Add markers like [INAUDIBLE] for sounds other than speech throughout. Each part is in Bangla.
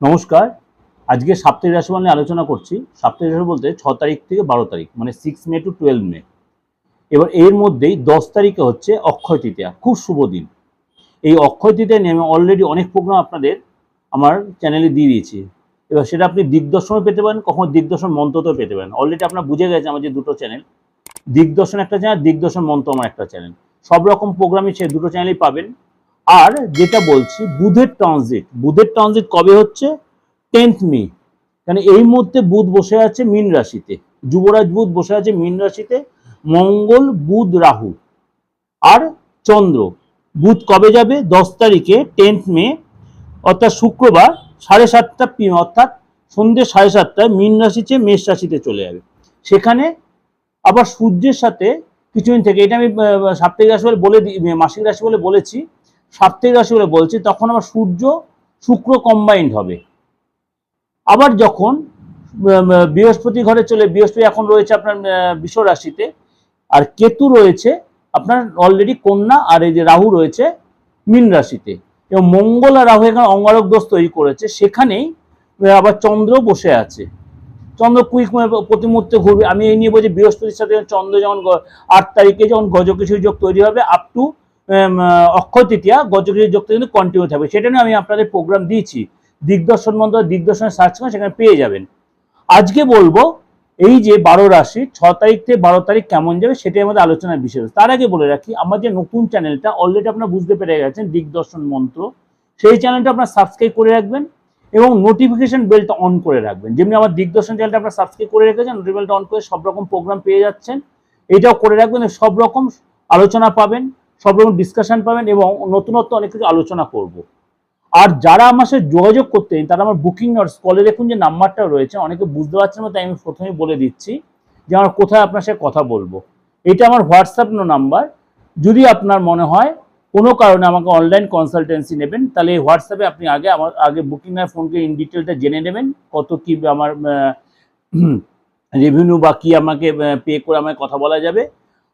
নমস্কার। আজকে সাপ্তাহিক রাশিফল নিয়ে আলোচনা করছি। সাপ্তাহিক রাশি বলতে ছ তারিখ থেকে বারো তারিখ মানে six May to twelve May. এবার এর মধ্যেই দশ তারিখে হচ্ছে অক্ষয় তৃতীয়া। খুব শুভ দিন। এই অক্ষয় তৃতীয়া নিয়ে আমি অলরেডি অনেক প্রোগ্রাম আপনাদের আমার চ্যানেলে দিয়ে দিয়েছি। এবার সেটা আপনি দিগদর্শনও পেতে পারেন, কখনো দিগদর্শন মন্ত্রতেও পেতে পারেন। অলরেডি আপনার বুঝে গেছে আমার যে দুটো চ্যানেল দিগদর্শন একটা চ্যানেল দিগদর্শন মন্ত্র আমার একটা চ্যানেল সব রকম প্রোগ্রামই সে দুটো চ্যানেলেই পাবেন। আর যেটা বলছি, বুধের ট্রানজিট বুধের ট্রানজিট কবে হচ্ছে? টেন্থ মে কারণ এই মুহূর্তে বুধ বসে আছে মীন রাশিতে। যুবরাজ বুধ বসে আছে মীন রাশিতে। মঙ্গল, বুধ, রাহু। আর চন্দ্র। বুধ কবে যাবে? দশ তারিখে টেন্থ মে অর্থাৎ শুক্রবার, সাড়ে সাতটা পিএম অর্থাৎ সন্ধ্যে সাড়ে সাতটায় মীন রাশিতে মেষ রাশিতে চলে যাবে। সেখানে আবার সূর্যের সাথে, কিছুদিন থেকে, এটা আমি সাপ্তাহিক রাশি বলে বলে মাসিক রাশি বলে বলেছি সাপ্তাহিক রাশি বলে বলছি, তখন আবার সূর্য শুক্র কম্বাইন্ড হবে। আবার যখন বৃহস্পতি ঘরে চলে, বৃহস্পতি এখন রয়েছে আপনার বিশ্ব রাশিতে, আর কেতু রয়েছে আপনার অলরেডি কন্যা, আর এই যে রাহু রয়েছে মীন রাশিতে। এবং মঙ্গল আর রাহু এখানে অঙ্গারক দোষ তৈরি করেছে, সেখানেই আবার চন্দ্র বসে আছে। চন্দ্র কুইক প্রতি মুহূর্তে ঘুরবে। আমি এই নিয়ে বলছি, বৃহস্পতির সাথে চন্দ্র যখন গ- আট তারিখে যখন গজকেশরী যোগ তৈরি হবে আপ টু অক্ষয় তৃতীয়া গজকেশরী যোগটা কিন্তু কন্টিনিউ থাকবে। সেটা নিয়ে আমি আপনাদের প্রোগ্রাম দিয়েছি। দিগদর্শন মন্ত্র দিগদর্শনে সার্চ করে সেখানে পেয়ে যাবেন। আজকে বলব, এই যে বারো রাশি, ছ তারিখ থেকে বারো তারিখ কেমন যাবে সেটাই আমাদের আলোচনার বিষয়। তার আগে বলে রাখি, আমার যে নতুন চ্যানেলটা অলরেডি আপনারা বুঝতে পেরে গেছেন, দিগদর্শন মন্ত্র। সেই চ্যানেলটা আপনারা সাবস্ক্রাইব করে রাখবেন এবং নোটিফিকেশন বেলটা অন করে রাখবেন। যেমনি আমার দিগদর্শন চ্যানেলটা আপনারা সাবস্ক্রাইব করে রেখেছেন নোটিফিকেশনটা অন করে সব রকম প্রোগ্রাম পেয়ে যাচ্ছেন। এটাও করে রাখবেন সব রকম আলোচনা পাবেন। সব রকম ডিসকাশন পাবেন এবং নতুনত্ব অনেক কিছু আলোচনা করব। আর যারা আমার সাথে যোগাযোগ করতে তারা আমার বুকিং নটস কলে দেখুন যে নাম্বারটা রয়েছে, অনেকে বুঝতে পারছেন না, তাই আমি প্রথমেই বলে দিচ্ছি যে আমার কোথায় আপনার সাথে কথা বলব। এটা আমার হোয়াটসঅ্যাপ নাম্বার। যদি আপনার মনে হয় কোনো কারণে আমাকে অনলাইন কনসালটেন্সি নেবেন, তাহলে হোয়াটসঅ্যাপে আপনি আগে আমার, আগে বুকিং এর ফোনকে ইন ডিটেলটা জেনে নেবেন, কত কি আমার রেভিনিউ [CLEARS THROAT] বা কী আমাকে পে করে আমাকে কথা বলা যাবে।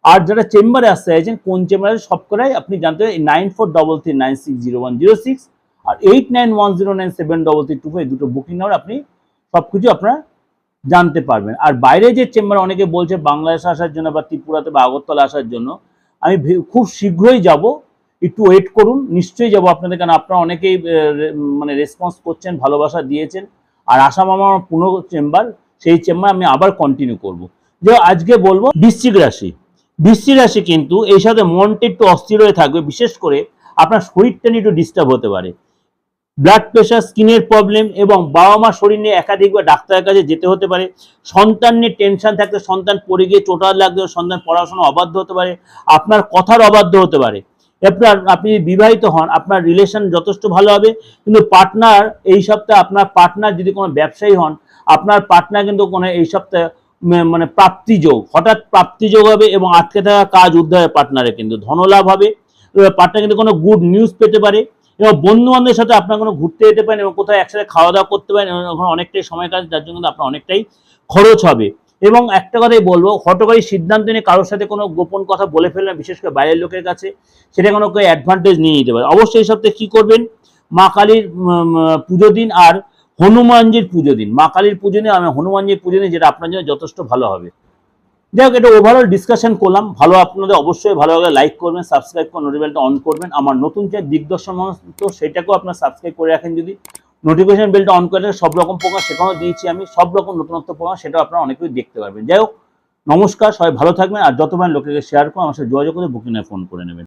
আর যারা চেম্বারে আসতে চাইছেন, কোন চেম্বারে সব করাই আপনি জানতে পারেন nine four double three nine six zero one zero six আর eight nine one zero nine seven double three two five দুটো বুকিং নাম্বার আপনি সব কিছু আপনারা জানতে পারবেন। আর বাইরে যে চেম্বার অনেকে বলছে বাংলাদেশে আসার জন্য বা ত্রিপুরাতে বা আগরতলা আসার জন্য, আমি খুব শীঘ্রই যাব। একটু ওয়েট করুন, নিশ্চয়ই যাব আপনাদের, কারণ আপনারা অনেকেই মানে রেসপন্স করছেন, ভালোবাসা দিয়েছেন। আর আসাম আমার পুরো চেম্বার সেই চেম্বার আমি আবার কন্টিনিউ করব। যে আজকে বলব, বৃশ্চিক রাশি। বৃশ্চিক রাশি কিন্তু এই সাথে মনটা একটু অস্থির হয়ে থাকবে, বিশেষ করে আপনার শরীরটা নিয়ে একটু ডিস্টার্ব হতে পারে। ব্লাড প্রেশার স্কিনের প্রবলেম এবং বাবা মা শরীর নিয়ে একাধিকবার ডাক্তারের কাছে যেতে হতে পারে। সন্তান নিয়ে টেনশন থাকতে সন্তান পড়ে গিয়ে চোটা লাগতে সন্তান পড়াশোনা অবাধ্য হতে পারে, আপনার কথার অবাধ্য হতে পারে। আপনার, আপনি বিবাহিত হন, আপনার রিলেশন যথেষ্ট ভালো হবে, কিন্তু পার্টনার এই সপ্তাহে, আপনার পার্টনার যদি কোনো ব্যবসায়ী হন, আপনার পার্টনার কিন্তু কোনো এই সপ্তাহে মানে প্রাপ্তিযোগ হঠাৎ প্রাপ্তিযোগ হবে এবং আটকে থাকা কাজ উদ্ধার পার্টনারে কিন্তু। ধনলাভ হবে। পার্টনার কিন্তু কোনো গুড নিউজ পেতে পারে। এবং বন্ধু বান্ধবের সাথে আপনার কোনো ঘুরতে যেতে পারেন এবং কোথাও একসাথে খাওয়া দাওয়া করতে পারেন, এবং ওখানে অনেকটাই সময় কাজ যার জন্য আপনার অনেকটাই খরচ হবে। এবং একটা কথাই বলব, হটকারী সিদ্ধান্ত নিয়ে কারোর সাথে কোনো গোপন কথা বলে ফেললেন বিশেষ করে বাইরের লোকের কাছে। সেটা কোনো অ্যাডভান্টেজ নিয়ে নিতে পারে। অবশ্যই এই সপ্তাহে কী করবেন? মা কালীর পুজো দিন আর হনুমানজির পুজো দিন। মা কালীর পুজো দিন আমি হনুমানজির পুজো নিয়ে যেটা আপনার জন্য যথেষ্ট ভালো হবে। যাই হোক, এটা ওভারঅল ডিসকাশন করলাম। ভালো আপনাদের অবশ্যই ভালো লাগলে লাইক করবেন সাবস্ক্রাইব করে নোটিফিকেশনটা অন করবেন। আমার নতুন যে দিগদর্শন তো সেটাকেও আপনার সাবস্ক্রাইব করে রাখেন যদি। নোটিফিকেশন বেলটা অন করে সব রকম প্রোগ্রাম সেখানেও দিয়েছি আমি সব রকম নতুনত্ব প্রোগ্রাম সেটাও আপনারা অনেকেই দেখতে পারবেন। যাই হোক, নমস্কার, সবাই ভালো থাকবেন। আর যতবার লোকেকে শেয়ার করুন আমার সাথে যোগাযোগ করে বুকিংয়ে ফোন করে নেবেন।